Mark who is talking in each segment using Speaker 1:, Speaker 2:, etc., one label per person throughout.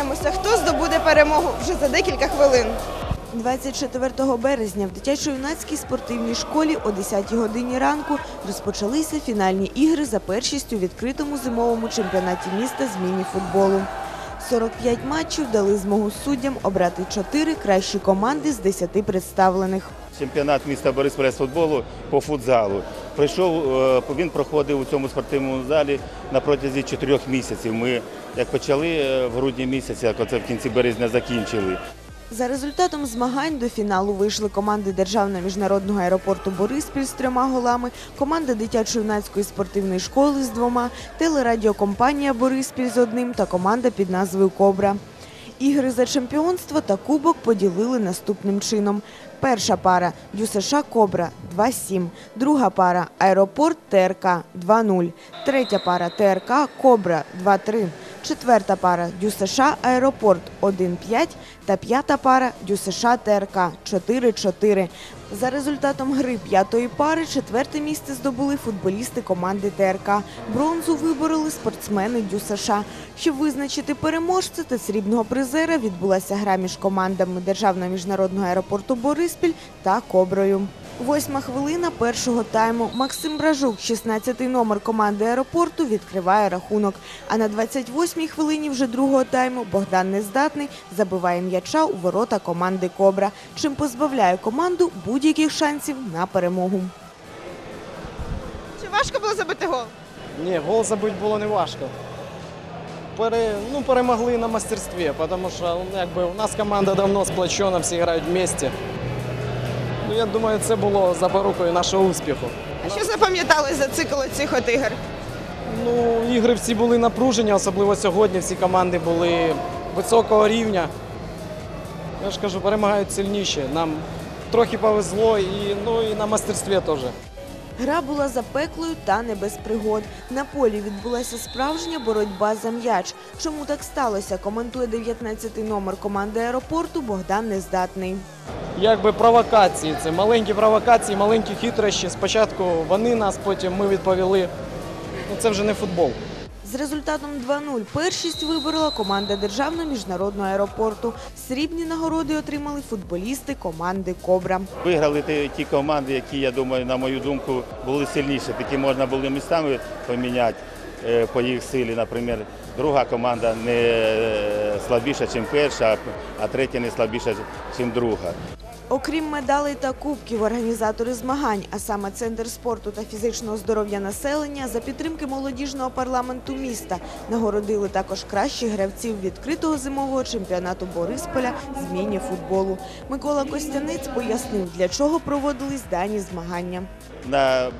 Speaker 1: Дізнаємося, хто здобуде перемогу вже за декілька хвилин.
Speaker 2: 24 березня в дитячо-юнацькій спортивній школі о 10 годині ранку розпочалися фінальні ігри за першість у відкритому зимовому чемпіонаті міста з міні-футболу. 45 матчів дали змогу суддям обрати 4 кращі команди з 10 представлених.
Speaker 3: Чемпіонат міста Борисполя з футболу по футзалу. Прийшов, е, він проходив у цьому спортивному залі на протязі чотирьох місяців. Ми як почали е, в грудні місяці, як оце в кінці березня закінчили.
Speaker 2: За результатом змагань до фіналу вийшли команди Державного міжнародного аеропорту Бориспіль з трьома голами, команда дитячо-юнацької спортивної школи з двома, телерадіокомпанія Бориспіль з одним та команда під назвою Кобра. Ігри за чемпіонство та кубок поділили наступним чином. Перша пара ДЮСШ Кобра 2-7, друга пара Аеропорт ТРК 2-0, третя пара ТРК Кобра 2-3, четверта пара ДЮСШ Аеропорт 1-5 та п'ята пара ДЮСШ ТРК 4-4. За результатом гри п'ятої пари четверте місце здобули футболісти команди ТРК. Бронзу вибороли спортсмени ДЮСШ. Щоб визначити переможця та срібного призера відбулася гра між командами Державного міжнародного аеропорту Бориспіль та Коброю. Восьма хвилина першого тайму. Максим Бражук, 16-й номер команди аеропорту, відкриває рахунок. А на 28-й хвилині вже другого тайму Богдан Нездатний забиває м'яча у ворота команди Кобра, чим позбавляє команду будь-яких шансів на перемогу.
Speaker 1: Чи важко було забити гол?
Speaker 4: Ні, гол забити було не важко. Пере, ну, перемогли на мастерстві, тому що ну, якби, у нас команда давно сплочена, всі грають в місті. Ну, я думаю, це було запорукою нашого успіху.
Speaker 1: А що запам'ятали за цикл цих от ігор?
Speaker 4: Ну, ігри всі були напружені, особливо сьогодні всі команди були високого рівня. Я ж кажу, перемагають сильніші. Нам трохи повезло і, ну, і на мастерстві теж.
Speaker 2: Гра була запеклою та не без пригод. На полі відбулася справжня боротьба за м'яч. Чому так сталося, коментує 19-й номер команди аеропорту Богдан Нездатний.
Speaker 4: Якби провокації, це маленькі провокації, маленькі хитрощі. Спочатку вони нас, потім ми відповіли. Ну, це вже не футбол.
Speaker 2: З результатом 2-0 першість виборола команда Державного міжнародного аеропорту. Срібні нагороди отримали футболісти команди Кобра.
Speaker 3: Виграли ті, команди, які, я думаю, на мою думку, були сильніші. Такі можна було містами поміняти е, по їх силі. Наприклад, друга команда не е, слабіша, ніж перша, а третя не слабіша, ніж друга.
Speaker 2: Окрім медалей та кубків, організатори змагань, а саме Центр спорту та фізичного здоров'я населення, за підтримки молодіжного парламенту міста нагородили також кращих гравців відкритого зимового чемпіонату Борисполя з міні-футболу. Микола Костянець пояснив, для чого проводились дані змагання.
Speaker 3: На е,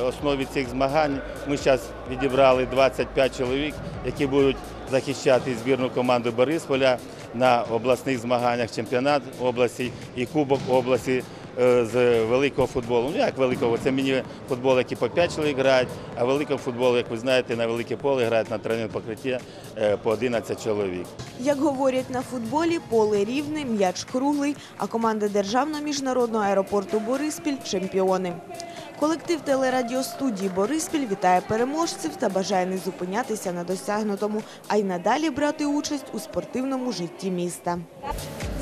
Speaker 3: основі цих змагань ми зараз відібрали 25 чоловік, які будуть захищати збірну команду Борисполя на обласних змаганнях чемпіонат області і Кубок області е, з великого футболу. Ну як великого, це міні-футбол, який по 5 чоловік грають, а великого футболу, як ви знаєте, на велике поле грають на тренінг покритті е, по 11 чоловік.
Speaker 2: Як говорять на футболі, поле рівне, м'яч круглий, а команда Державного міжнародного аеропорту Бориспіль – чемпіони. Колектив телерадіостудії Бориспіль вітає переможців та бажає не зупинятися на досягнутому, а й надалі брати участь у спортивному житті міста.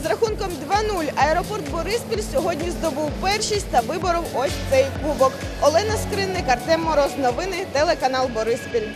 Speaker 1: З рахунком 2-0 аеропорт Бориспіль сьогодні здобув першість та виборов ось цей кубок. Олена Скринник, Артем Мороз. Новини телеканал Бориспіль.